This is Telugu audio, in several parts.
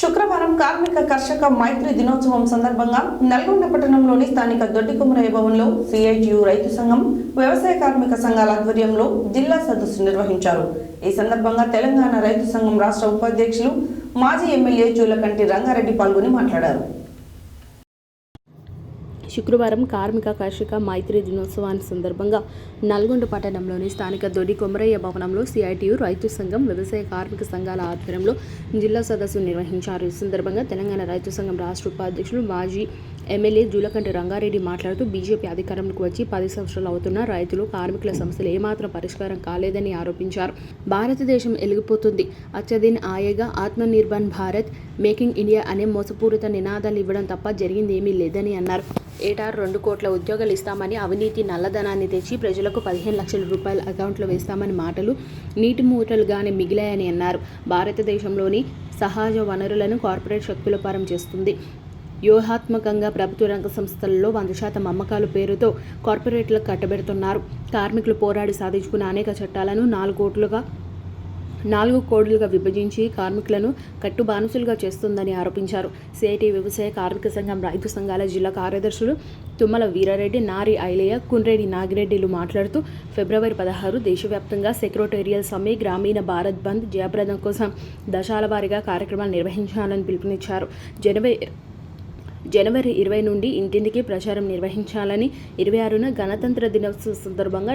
శుక్రవారం కార్మిక కర్షక మైత్రి దినోత్సవం సందర్భంగా నల్గొండ పట్టణంలోని స్థానిక దొడ్డికుమరయ్య భవన్లో సిఐటియు రైతు సంఘం వ్యవసాయ కార్మిక సంఘాల ఆధ్వర్యంలో జిల్లా సదస్సు నిర్వహించారు. ఈ సందర్భంగా తెలంగాణ రైతు సంఘం రాష్ట్ర ఉపాధ్యక్షులు మాజీ ఎమ్మెల్యే జూలకంటి రంగారెడ్డి పాల్గొని మాట్లాడారు. శుక్రవారం కార్మిక కర్షిక మైత్రి దినోత్సవాన్ని సందర్భంగా నల్గొండ పట్టణంలోని స్థానిక దొడి కొమరయ్య భవనంలో సిఐటియు రైతు సంఘం వ్యవసాయ కార్మిక సంఘాల ఆధ్వర్యంలో జిల్లా సదస్సు నిర్వహించారు. ఈ సందర్భంగా తెలంగాణ రైతు సంఘం రాష్ట్ర ఉపాధ్యక్షులు మాజీ ఎమ్మెల్యే జూలకంటి రంగారెడ్డి మాట్లాడుతూ బీజేపీ అధికారంలోకి వచ్చి పది సంవత్సరాలు అవుతున్న రైతులు కార్మికుల సమస్యలు ఏమాత్రం పరిష్కారం కాలేదని ఆరోపించారు. భారతదేశం ఎలిగిపోతుంది. అచ్చదిన్ ఆయేగా ఆత్మనిర్భర్ భారత్ మేకింగ్ ఇండియా అనే మోసపూరిత నినాదాలు ఇవ్వడం తప్ప జరిగింది ఏమీ లేదని అన్నారు. ఏటా రెండు కోట్ల ఉద్యోగాలు ఇస్తామని అవినీతి నల్లధనాన్ని తెచ్చి ప్రజలకు పదిహేను లక్షల రూపాయల అకౌంట్లో వేస్తామని మాటలు నీటి మూటలుగానే మిగిలాయని అన్నారు. భారతదేశంలోని సహజ వనరులను కార్పొరేట్ శక్తుల పారం చేస్తుంది. వ్యూహాత్మకంగా ప్రభుత్వ రంగ సంస్థలలో వంద శాతం అమ్మకాల పేరుతో కార్పొరేట్లకు కట్టబెడుతున్నారు. కార్మికులు పోరాడి సాధించుకున్న అనేక చట్టాలను నాలుగు కోట్లుగా నాలుగు కోడులుగా విభజించి కార్మికులను కట్టుబానిసలుగా చేస్తుందని ఆరోపించారు. సిఐటి వ్యవసాయ కార్మిక సంఘం రైతు సంఘాల జిల్లా కార్యదర్శులు తుమ్మల వీరారెడ్డి నారి ఐలయ్య కుండ్రెడ్డి నాగిరెడ్డిలు మాట్లాడుతూ ఫిబ్రవరి పదహారు దేశవ్యాప్తంగా సెక్రటేరియల్ సమ్మె గ్రామీణ భారత్ బంద్ జయప్రదం కోసం దశాల వారీగా కార్యక్రమాలు నిర్వహించాలని పిలుపునిచ్చారు. జనవరి జనవరి ఇరవై నుండి ఇంటింటికి ప్రచారం నిర్వహించాలని ఇరవై ఆరున గణతంత్ర దినోత్సవ సందర్భంగా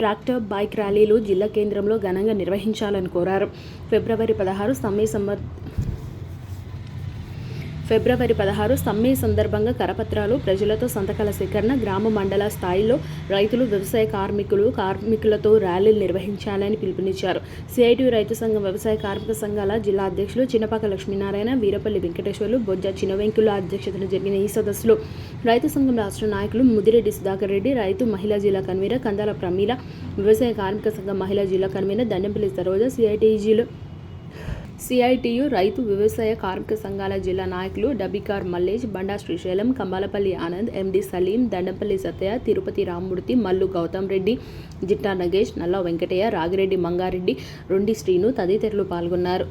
ట్రాక్టర్ బైక్ ర్యాలీలు జిల్లా కేంద్రంలో ఘనంగా నిర్వహించాలని కోరారు. ఫిబ్రవరి పదహారు సమ్మె సంబ ఫిబ్రవరి పదహారు సమ్మె సందర్భంగా కరపత్రాలు ప్రజలతో సంతకాల సేకరణ గ్రామ మండల స్థాయిలో రైతులు వ్యవసాయ కార్మికులు కార్మికులతో ర్యాలీలు నిర్వహించాలని పిలుపునిచ్చారు. సిఐటి రైతు సంఘం వ్యవసాయ కార్మిక సంఘాల జిల్లా అధ్యక్షులు చిన్నపాక లక్ష్మీనారాయణ వీరపల్లి వెంకటేశ్వర్లు బొజ్జ చిన్నవెంకుల అధ్యక్షతన జరిగిన ఈ సదస్సులో రైతు సంఘం రాష్ట్ర నాయకులు ముదిరెడ్డి సుధాకర్ రెడ్డి రైతు మహిళా జిల్లా కన్వీనర్ కందాల ప్రమీల వ్యవసాయ కార్మిక సంఘం మహిళా జిల్లా కన్వీనర్ దండంపల్లి సరోజ సిఐటిజీలు సిఐటియు రైతు వ్యవసాయ కార్మిక సంఘాల జిల్లా నాయకులు డబికార్ మల్లేష్ బండా శ్రీశైలం కంబాలపల్లి ఆనంద్ ఎండి సలీం దండంపల్లి సత్య తిరుపతి రామ్మూర్తి మల్లు గౌతమ్ రెడ్డి జిట్టా నగేష్ నల్ల వెంకటయ్య రాగిరెడ్డి మంగారెడ్డి రొండి శ్రీను తదితరులు పాల్గొన్నారు.